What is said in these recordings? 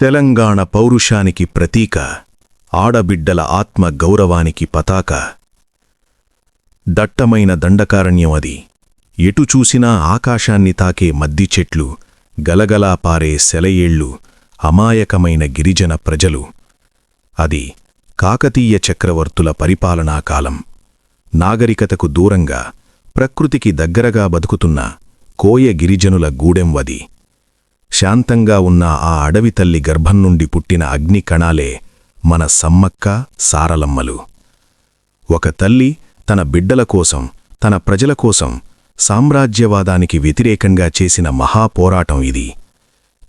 తెలంగాణ పౌరుషానికి ప్రతీక ఆడబిడ్డల ఆత్మ గౌరవానికి పతాక. దట్టమైన దండకారణ్యం అది. ఎటు చూసినా ఆకాశాన్ని తాకే మద్ది చెట్లు గలగలా పారే సెలయేళ్ళు అమాయకమైన గిరిజన ప్రజలు. అది కాకతీయ చక్రవర్తుల పరిపాలనా కాలం. నాగరికతకు దూరంగా ప్రకృతికి దగ్గరగా బతుకుతున్న కోయ గిరిజనుల గూడెంవది శాంతంగా ఉన్న ఆ అడవి తల్లి గర్భం నుండి పుట్టిన అగ్ని కణాలే మన సమ్మక్క సారలమ్మలు. ఒక తల్లి తన బిడ్డల కోసం తన ప్రజల కోసం సామ్రాజ్యవాదానికి వ్యతిరేకంగా చేసిన మహాపోరాటం ఇది.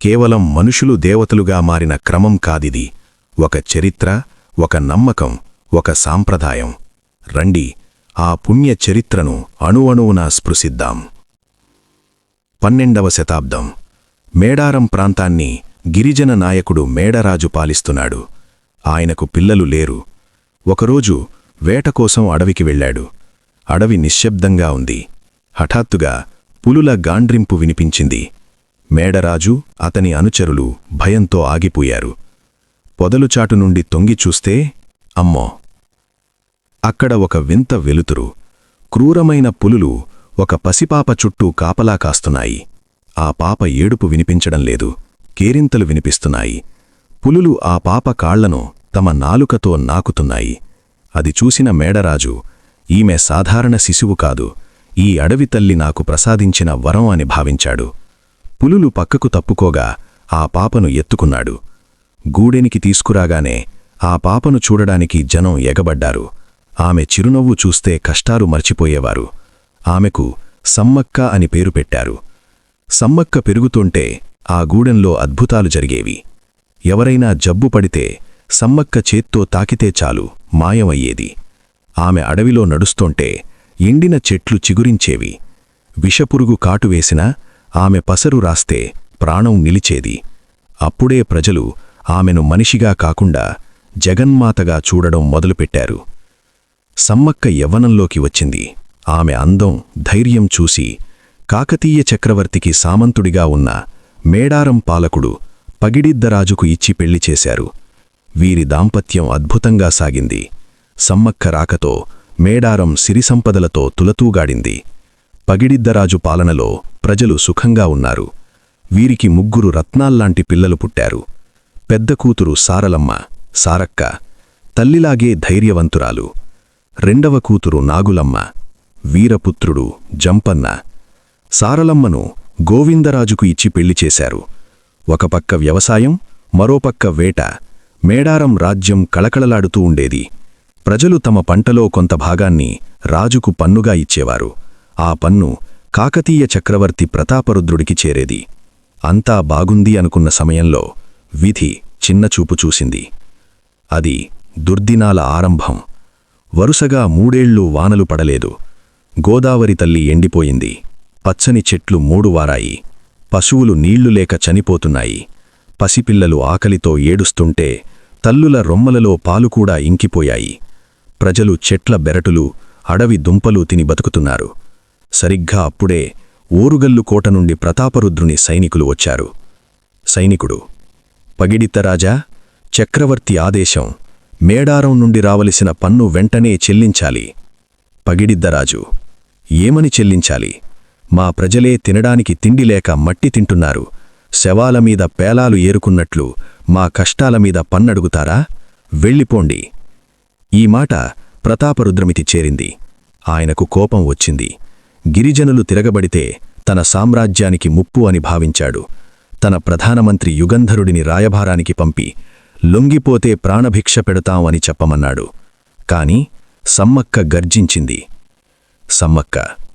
కేవలం మనుషులు దేవతలుగా మారిన క్రమం కాదిది. ఒక చరిత్ర ఒక నమ్మకం ఒక సాంప్రదాయం. రండి ఆ పుణ్య చరిత్రను అణువణువునా స్పృశిద్దాం. పన్నెండవ శతాబ్దం. మేడారం ప్రాంతాన్ని గిరిజన నాయకుడు మేడరాజు పాలిస్తున్నాడు. ఆయనకు పిల్లలు లేరు. ఒకరోజు వేట కోసం అడవికి వెళ్ళాడు. అడవి నిశ్శబ్దంగా ఉంది. హఠాత్తుగా పులుల గాండ్రింపు వినిపించింది. మేడరాజు అతని అనుచరులు భయంతో ఆగిపోయారు. పొదలుచాటు నుండి తొంగి చూస్తే అమ్మో! అక్కడ ఒక వింత వెలుతురు. క్రూరమైన పులులు ఒక పసిపాప చుట్టూ కాపలా కాస్తున్నాయి. ఆ పాప ఏడుపు వినిపించడం లేదు. కేరింతలు వినిపిస్తున్నాయి. పులులు ఆ పాప కాళ్ళను తమ నాలుకతో నాకుతున్నాయి. అది చూసిన మేడరాజు ఈమె సాధారణ శిశువు కాదు. ఈ అడవి తల్లి నాకు ప్రసాదించిన వరం అని భావించాడు. పులులు పక్కకు తప్పుకోగా ఆ పాపను ఎత్తుకున్నాడు. గూడెనికి తీసుకురాగానే ఆ పాపను చూడడానికి జనం ఎగబడ్డారు. ఆమె చిరునవ్వు చూస్తే కష్టాలు మర్చిపోయేవారు. ఆమెకు సమ్మక్క అని పేరు పెట్టారు. సమ్మక్క పెరుగుతుంటే ఆ గూడెంలో అద్భుతాలు జరిగేవి. ఎవరైనా జబ్బు పడితే సమ్మక్క చేత్తో తాకితే చాలు మాయమయ్యేది. ఆమె అడవిలో నడుస్తోంటే ఎండిన చెట్లు చిగురించేవి. విషపురుగు కాటువేసినా ఆమె పసరు రాస్తే ప్రాణం నిలిచేది. అప్పుడే ప్రజలు ఆమెను మనిషిగా కాకుండా జగన్మాతగా చూడడం మొదలుపెట్టారు. సమ్మక్క యవ్వనంలోకి వచ్చింది. ఆమె అందం ధైర్యం చూసి కాకతీయ చక్రవర్తికి సామంతుడిగా ఉన్న మేడారం పాలకుడు పగిడిద్దరాజుకు ఇచ్చి పెళ్ళి చేశారు. వీరి దాంపత్యం అద్భుతంగా సాగింది. సమ్మక్క రాకతో మేడారం సిరిసంపదలతో తులతూగాడింది. పగిడిద్దరాజు పాలనలో ప్రజలు సుఖంగా ఉన్నారు. వీరికి ముగ్గురు రత్నాల్లాంటి పిల్లలు పుట్టారు. పెద్ద కూతురు సారలమ్మ సారక్క తల్లిలాగే ధైర్యవంతురాలు. రెండవ కూతురు నాగులమ్మ వీరపుత్రుడు జంపన్న సారలమ్మను గోవిందరాజుకు ఇచ్చి పెళ్ళి చేశారు. ఒకపక్క వ్యవసాయం మరోపక్క వేట మేడారం రాజ్యం కళకళలాడుతూ ఉండేది. ప్రజలు తమ పంటలో కొంత భాగాన్ని రాజుకు పన్నుగా ఇచ్చేవారు. ఆ పన్ను కాకతీయ చక్రవర్తి ప్రతాపరుద్రుడికి చేరేది. అంతా బాగుంది అనుకున్న సమయంలో విధి చిన్నచూపు చూసింది. అది దుర్దినాల ఆరంభం. వరుసగా మూడేళ్ళు వానలు పడలేదు. గోదావరి తల్లి ఎండిపోయింది. పచ్చని చెట్లు మూడు వారాయి. పశువులు నీళ్ళు లేక చనిపోతున్నాయి. పసిపిల్లలు ఆకలితో ఏడుస్తుంటే తల్లుల రొమ్మలలో పాలుకూడా ఇంకిపోయాయి. ప్రజలు చెట్ల బెరటులు అడవి దుంపలు తిని బతుకుతున్నారు. సరిగ్గా అప్పుడే ఓరుగల్లు కోట నుండి ప్రతాపరుద్రుని సైనికులు వచ్చారు. సైనికుడు పగిడిత్తరాజా చక్రవర్తి ఆదేశం మేడారం నుండి రావలసిన పన్ను వెంటనే చెల్లించాలి. పగిడిద్దరాజు ఏమని చెల్లించాలి? మా ప్రజలే తినడానికి తిండి లేక మట్టి తింటున్నారు. శవాల మీద పేలాలు ఏరుకున్నట్లు మా కష్టాల మీద పన్నడుగుతారా? వెళ్ళిపోండి. ఈ మాట ప్రతాపరుద్రమితి చేరింది. ఆయనకు కోపం వచ్చింది. గిరిజనులు తిరగబడితే తన సామ్రాజ్యానికి ముప్పు అని భావించాడు. తన ప్రధానమంత్రి యుగంధరుడిని రాయభారానికి పంపి లొంగిపోతే ప్రాణభిక్ష పెడతాం అని చెప్పమన్నాడు. కాని సమ్మక్క గర్జించింది. సమ్మక్క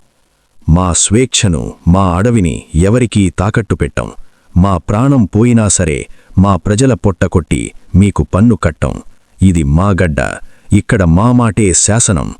మా స్వేచ్ఛను మా అడవిని ఎవరికీ తాకట్టు పెట్టం. మా ప్రాణం పోయినా సరే మా ప్రజల పొట్టకొట్టి మీకు పన్ను కట్టం. ఇది మా గడ్డ. ఇక్కడ మా మాటే శాసనం.